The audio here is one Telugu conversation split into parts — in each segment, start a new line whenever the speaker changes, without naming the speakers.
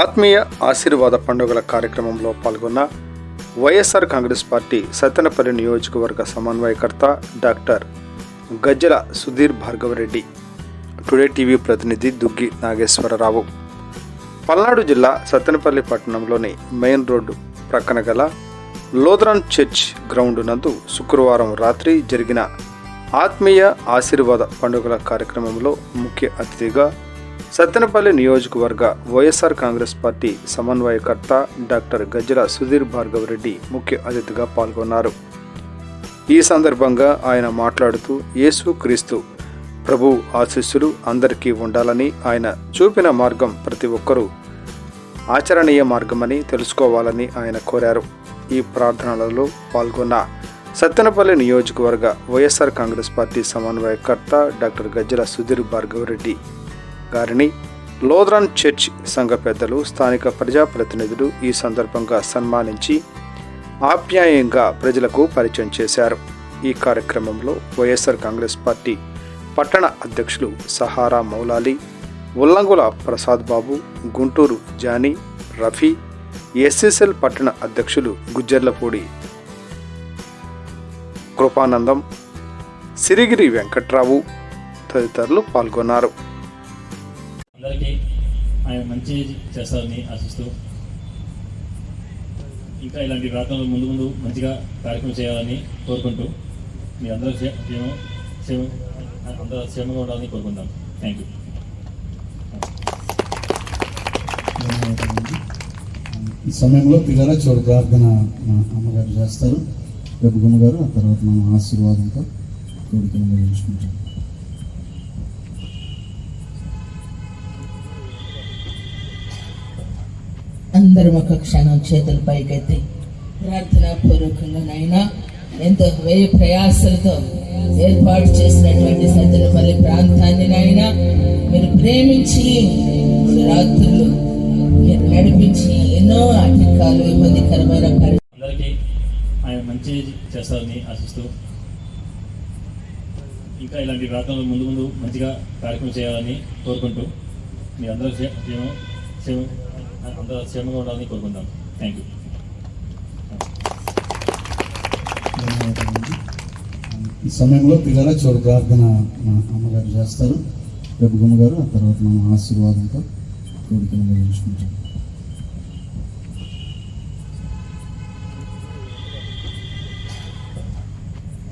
ఆత్మీయ ఆశీర్వాద పండుగల కార్యక్రమంలో పాల్గొన్న వైఎస్ఆర్ కాంగ్రెస్ పార్టీ సత్తెనపల్లి నియోజకవర్గ సమన్వయకర్త doctor Gajjala Sudheer Bhargavareddy. Today TV ప్రతినిధి దుగ్గి నాగేశ్వరరావు. పల్నాడు జిల్లా సత్తెనపల్లి పట్టణంలోని మెయిన్ రోడ్డు ప్రక్కన గల లోథరన్ చర్చ్ గ్రౌండ్ నందు శుక్రవారం రాత్రి జరిగిన ఆత్మీయ ఆశీర్వాద పండుగల కార్యక్రమంలో ముఖ్య అతిథిగా సత్తెనపల్లి నియోజకవర్గ వైఎస్ఆర్ కాంగ్రెస్ పార్టీ సమన్వయకర్త డాక్టర్ గజ్జల సుధీర్ భార్గవ్ రెడ్డి ముఖ్య అతిథిగా పాల్గొన్నారు. ఈ సందర్భంగా ఆయన మాట్లాడుతూ యేసు క్రీస్తు ప్రభు ఆశీస్సులు అందరికీ ఉండాలని ఆయన చూపిన మార్గం ప్రతి ఒక్కరూ ఆచరణీయ మార్గమని తెలుసుకోవాలని ఆయన కోరారు. ఈ ప్రార్థనలలో పాల్గొన్న సత్తెనపల్లి నియోజకవర్గ వైఎస్ఆర్ కాంగ్రెస్ పార్టీ సమన్వయకర్త డాక్టర్ గజ్జల సుధీర్ భార్గవ్ రెడ్డి గారిని లోదరన్ చర్చ్ సంఘ పెద్దలు స్థానిక ప్రజాప్రతినిధులు ఈ సందర్భంగా సన్మానించి ఆప్యాయంగా ప్రజలకు పరిచయం చేశారు. ఈ కార్యక్రమంలో వైఎస్ఆర్ కాంగ్రెస్ పార్టీ పట్టణ అధ్యక్షులు సహారా మౌలాలి ఉల్లంగుల ప్రసాద్ బాబు గుంటూరు జానీ రఫీ ఎస్ఎస్ఎల్ పట్టణ అధ్యక్షులు గుజ్జర్లపూడి కృపానందం సిరిగిరి వెంకట్రావు తదితరులు పాల్గొన్నారు.
అందరికీ ఆయన మంచి చేస్తారని ఆశిస్తూ ఇంకా ఇలాంటి ప్రార్థనలు ముందు ముందు మంచిగా కార్యక్రమం చేయాలని కోరుకుంటూ మీ అందరూ క్షే- క్షేమం క్షేమం అందరూ క్షేమంగా ఉండాలని కోరుకుంటాం థ్యాంక్ యూ
ఈ సమయంలో పిల్లల చోటు ప్రార్థన మా అమ్మగారు చేస్తారు. రేపు గారు ఆ తర్వాత మనం ఆశీర్వాదంతో కోరికలు నిర్వహించుకుంటాం
అందరం ఒక క్షణం చేతుల పైకెత్తి ప్రార్థనా పూర్వకంగా నాయన ఎంతో వ్యయ ప్రయాసలతో ఏర్పాటు చేసినటువంటి సత్తెనపల్లి ప్రాంతాన్ని నాయన మీరు ప్రేమించి రాత్రులు మీరు నడిపించి ఎన్నో ఆటంకాలు ఇబ్బందికరమైన
అందరికీ ఆయన మంచి చేస్తారని ఆశిస్తూ ఇంకా ఇలాంటి ప్రార్థనలు ముందు ముందు మంచిగా కార్యక్రమం చేయాలని కోరుకుంటూ మీ అందరూ క్షేమం క్షేమం అందరూ క్షేమంగా ఉండాలని కోరుకుంటాం థ్యాంక్ యూ
ఈ సమయంలో పిల్లల చోటు ప్రార్థన మా అమ్మగారు చేస్తారు. పెద్దమ్మ గారు ఆ తర్వాత మనం ఆశీర్వాదంతో కోరికలు నిర్వహించుకుంటాం.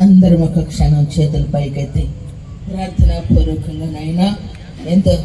అందరం ఒక క్షణం చేతుల పైకెత్తి ప్రార్థనా పూర్వకంగా నాయన ఎంతో